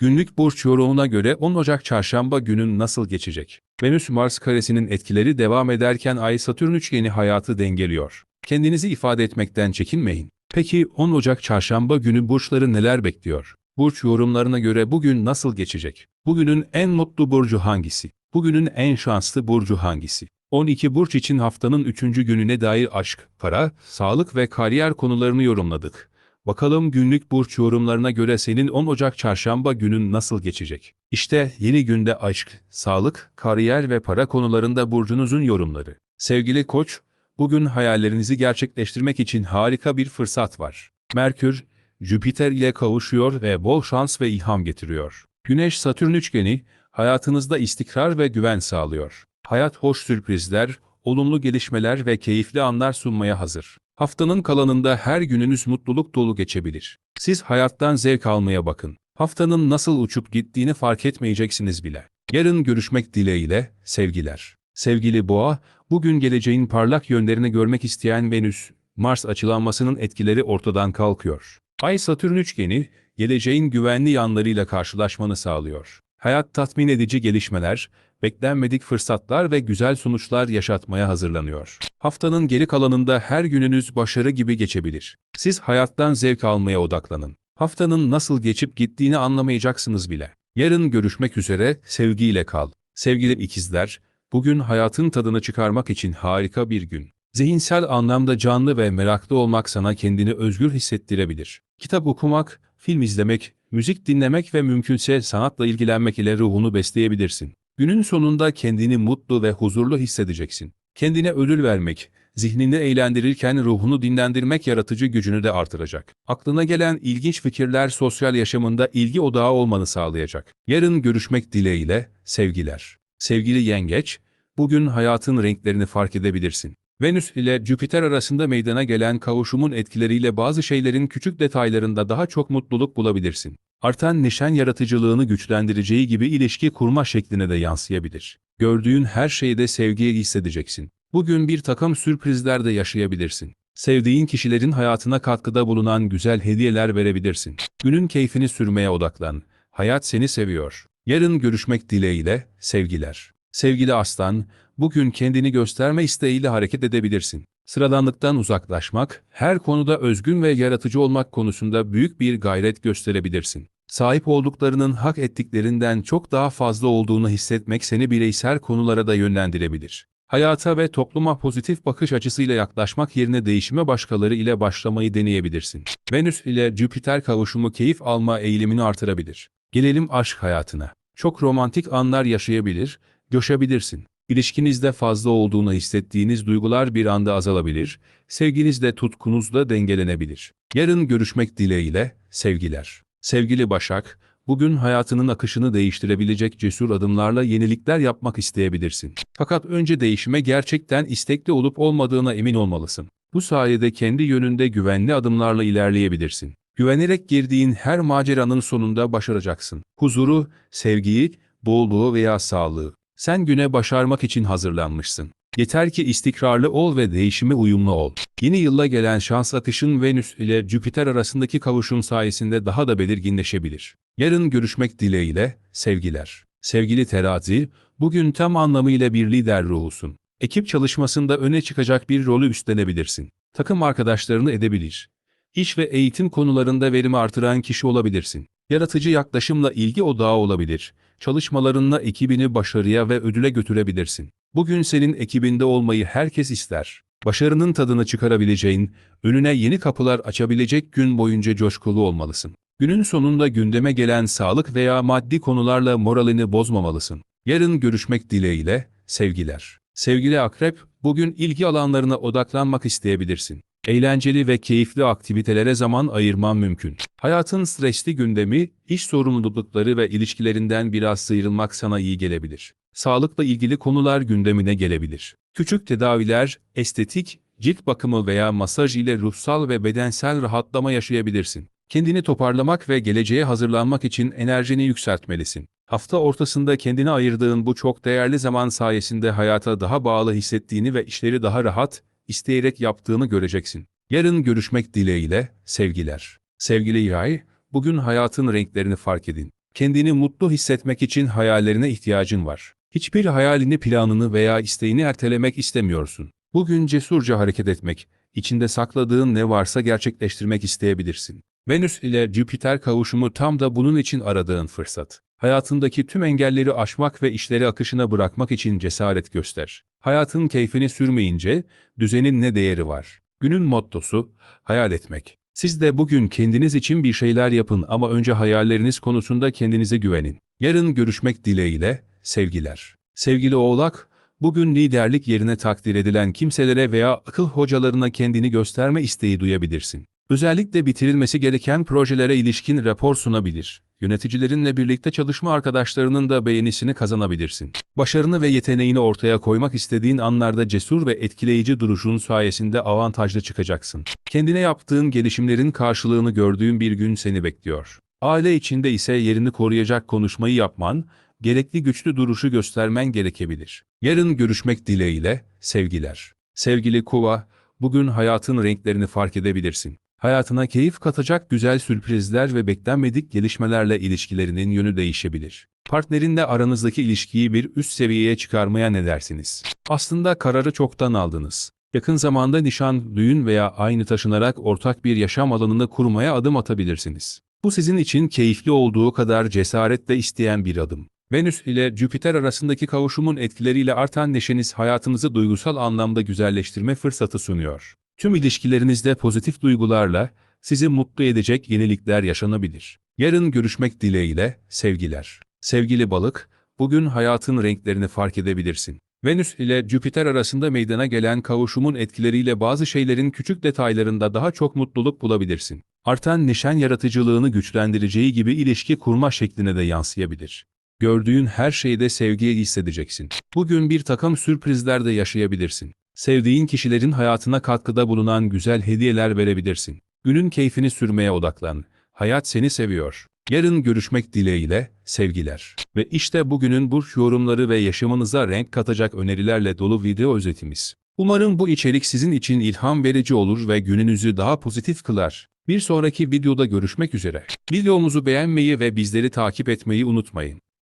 Günlük burç yorumuna göre 10 Ocak çarşamba günün nasıl geçecek? Venüs-Mars karesinin etkileri devam ederken Ay-Satürn üçgeni hayatı dengeliyor. Kendinizi ifade etmekten çekinmeyin. Peki 10 Ocak çarşamba günü burçları neler bekliyor? Burç yorumlarına göre bugün nasıl geçecek? Bugünün en mutlu burcu hangisi? Bugünün en şanslı burcu hangisi? 12 burç için haftanın 3. gününe dair aşk, para, sağlık ve kariyer konularını yorumladık. Bakalım günlük burç yorumlarına göre senin 10 Ocak çarşamba günün nasıl geçecek? İşte yeni günde aşk, sağlık, kariyer ve para konularında burcunuzun yorumları. Sevgili koç, bugün hayallerinizi gerçekleştirmek için harika bir fırsat var. Merkür, Jüpiter ile kavuşuyor ve bol şans ve ilham getiriyor. Güneş-Satürn üçgeni, hayatınızda istikrar ve güven sağlıyor. Hayat hoş sürprizler, olumlu gelişmeler ve keyifli anlar sunmaya hazır. Haftanın kalanında her gününüz mutluluk dolu geçebilir. Siz hayattan zevk almaya bakın. Haftanın nasıl uçup gittiğini fark etmeyeceksiniz bile. Yarın görüşmek dileğiyle, sevgiler. Sevgili Boğa, bugün geleceğin parlak yönlerini görmek isteyen Venüs, Mars açılanmasının etkileri ortadan kalkıyor. Ay-Satürn üçgeni, geleceğin güvenli yanlarıyla karşılaşmanı sağlıyor. Hayat tatmin edici gelişmeler, beklenmedik fırsatlar ve güzel sonuçlar yaşatmaya hazırlanıyor. Haftanın geri kalanında her gününüz başarı gibi geçebilir. Siz hayattan zevk almaya odaklanın. Haftanın nasıl geçip gittiğini anlamayacaksınız bile. Yarın görüşmek üzere, sevgiyle kal. Sevgili ikizler, bugün hayatın tadını çıkarmak için harika bir gün. Zihinsel anlamda canlı ve meraklı olmak sana kendini özgür hissettirebilir. Kitap okumak, film izlemek, müzik dinlemek ve mümkünse sanatla ilgilenmek ile ruhunu besleyebilirsin. Günün sonunda kendini mutlu ve huzurlu hissedeceksin. Kendine ödül vermek, zihnini eğlendirirken ruhunu dinlendirmek yaratıcı gücünü de artıracak. Aklına gelen ilginç fikirler sosyal yaşamında ilgi odağı olmanı sağlayacak. Yarın görüşmek dileğiyle, sevgiler. Sevgili yengeç, bugün hayatın renklerini fark edebilirsin. Venüs ile Jüpiter arasında meydana gelen kavuşumun etkileriyle bazı şeylerin küçük detaylarında daha çok mutluluk bulabilirsin. Artan neşen yaratıcılığını güçlendireceği gibi ilişki kurma şekline de yansıyabilir. Gördüğün her şeyde sevgiyi hissedeceksin. Bugün bir takım sürprizler de yaşayabilirsin. Sevdiğin kişilerin hayatına katkıda bulunan güzel hediyeler verebilirsin. Günün keyfini sürmeye odaklan. Hayat seni seviyor. Yarın görüşmek dileğiyle, sevgiler. Sevgili aslan, bugün kendini gösterme isteğiyle hareket edebilirsin. Sıradanlıktan uzaklaşmak, her konuda özgün ve yaratıcı olmak konusunda büyük bir gayret gösterebilirsin. Sahip olduklarının hak ettiklerinden çok daha fazla olduğunu hissetmek seni bireysel konulara da yönlendirebilir. Hayata ve topluma pozitif bakış açısıyla yaklaşmak yerine değişime başkaları ile başlamayı deneyebilirsin. Venüs ile Jüpiter kavuşumu keyif alma eğilimini artırabilir. Gelelim aşk hayatına. Çok romantik anlar yaşayabilir, coşabilirsin. İlişkinizde fazla olduğunu hissettiğiniz duygular bir anda azalabilir, sevginizde tutkunuz da dengelenebilir. Yarın görüşmek dileğiyle, sevgiler. Sevgili Başak, bugün hayatının akışını değiştirebilecek cesur adımlarla yenilikler yapmak isteyebilirsin. Fakat önce değişime gerçekten istekli olup olmadığına emin olmalısın. Bu sayede kendi yönünde güvenli adımlarla ilerleyebilirsin. Güvenerek girdiğin her maceranın sonunda başaracaksın. Huzuru, sevgiyi, bolluğu veya sağlığı. Sen güne başarmak için hazırlanmışsın. Yeter ki istikrarlı ol ve değişime uyumlu ol. Yeni yılla gelen şans akışın Venüs ile Jüpiter arasındaki kavuşum sayesinde daha da belirginleşebilir. Yarın görüşmek dileğiyle, sevgiler. Sevgili terazi, bugün tam anlamıyla bir lider ruhusun. Ekip çalışmasında öne çıkacak bir rolü üstlenebilirsin. Takım arkadaşlarını edebilir. İş ve eğitim konularında verimi artıran kişi olabilirsin. Yaratıcı yaklaşımla ilgi odağı olabilir. Çalışmalarınla ekibini başarıya ve ödüle götürebilirsin. Bugün senin ekibinde olmayı herkes ister. Başarının tadını çıkarabileceğin, önüne yeni kapılar açabilecek gün boyunca coşkulu olmalısın. Günün sonunda gündeme gelen sağlık veya maddi konularla moralini bozmamalısın. Yarın görüşmek dileğiyle, sevgiler. Sevgili akrep, bugün ilgi alanlarına odaklanmak isteyebilirsin. Eğlenceli ve keyifli aktivitelere zaman ayırman mümkün. Hayatın stresli gündemi, iş sorumlulukları ve ilişkilerinden biraz sıyrılmak sana iyi gelebilir. Sağlıkla ilgili konular gündemine gelebilir. Küçük tedaviler, estetik, cilt bakımı veya masaj ile ruhsal ve bedensel rahatlama yaşayabilirsin. Kendini toparlamak ve geleceğe hazırlanmak için enerjini yükseltmelisin. Hafta ortasında kendine ayırdığın bu çok değerli zaman sayesinde hayata daha bağlı hissettiğini ve işleri daha rahat, isteyerek yaptığını göreceksin. Yarın görüşmek dileğiyle, sevgiler. Sevgili Yay, bugün hayatın renklerini fark edin. Kendini mutlu hissetmek için hayallerine ihtiyacın var. Hiçbir hayalini, planını veya isteğini ertelemek istemiyorsun. Bugün cesurca hareket etmek, içinde sakladığın ne varsa gerçekleştirmek isteyebilirsin. Venüs ile Jüpiter kavuşumu tam da bunun için aradığın fırsat. Hayatındaki tüm engelleri aşmak ve işleri akışına bırakmak için cesaret göster. Hayatın keyfini sürmeyince düzenin ne değeri var? Günün mottosu hayal etmek. Siz de bugün kendiniz için bir şeyler yapın ama önce hayalleriniz konusunda kendinize güvenin. Yarın görüşmek dileğiyle, sevgiler. Sevgili Oğlak, bugün liderlik yerine takdir edilen kimselere veya akıl hocalarına kendini gösterme isteği duyabilirsin. Özellikle bitirilmesi gereken projelere ilişkin rapor sunabilir. Yöneticilerinle birlikte çalışma arkadaşlarının da beğenisini kazanabilirsin. Başarını ve yeteneğini ortaya koymak istediğin anlarda cesur ve etkileyici duruşun sayesinde avantajlı çıkacaksın. Kendine yaptığın gelişimlerin karşılığını gördüğün bir gün seni bekliyor. Aile içinde ise yerini koruyacak konuşmayı yapman, gerekli güçlü duruşu göstermen gerekebilir. Yarın görüşmek dileğiyle, sevgiler. Sevgili Kova, bugün hayatın renklerini fark edebilirsin. Hayatına keyif katacak güzel sürprizler ve beklenmedik gelişmelerle ilişkilerinin yönü değişebilir. Partnerinle aranızdaki ilişkiyi bir üst seviyeye çıkarmaya ne dersiniz? Aslında kararı çoktan aldınız. Yakın zamanda nişan, düğün veya aynı taşınarak ortak bir yaşam alanını kurmaya adım atabilirsiniz. Bu sizin için keyifli olduğu kadar cesaretle isteyen bir adım. Venüs ile Jüpiter arasındaki kavuşumun etkileriyle artan neşeniz hayatınızı duygusal anlamda güzelleştirme fırsatı sunuyor. Tüm ilişkilerinizde pozitif duygularla sizi mutlu edecek yenilikler yaşanabilir. Yarın görüşmek dileğiyle, sevgiler. Sevgili balık, bugün hayatın renklerini fark edebilirsin. Venüs ile Jüpiter arasında meydana gelen kavuşumun etkileriyle bazı şeylerin küçük detaylarında daha çok mutluluk bulabilirsin. Artan neşen yaratıcılığını güçlendireceği gibi ilişki kurma şekline de yansıyabilir. Gördüğün her şeyde sevgiyi hissedeceksin. Bugün bir takım sürprizler de yaşayabilirsin. Sevdiğin kişilerin hayatına katkıda bulunan güzel hediyeler verebilirsin. Günün keyfini sürmeye odaklan. Hayat seni seviyor. Yarın görüşmek dileğiyle, sevgiler. Ve işte bugünün burç yorumları ve yaşamınıza renk katacak önerilerle dolu video özetimiz. Umarım bu içerik sizin için ilham verici olur ve gününüzü daha pozitif kılar. Bir sonraki videoda görüşmek üzere. Videomuzu beğenmeyi ve bizleri takip etmeyi unutmayın.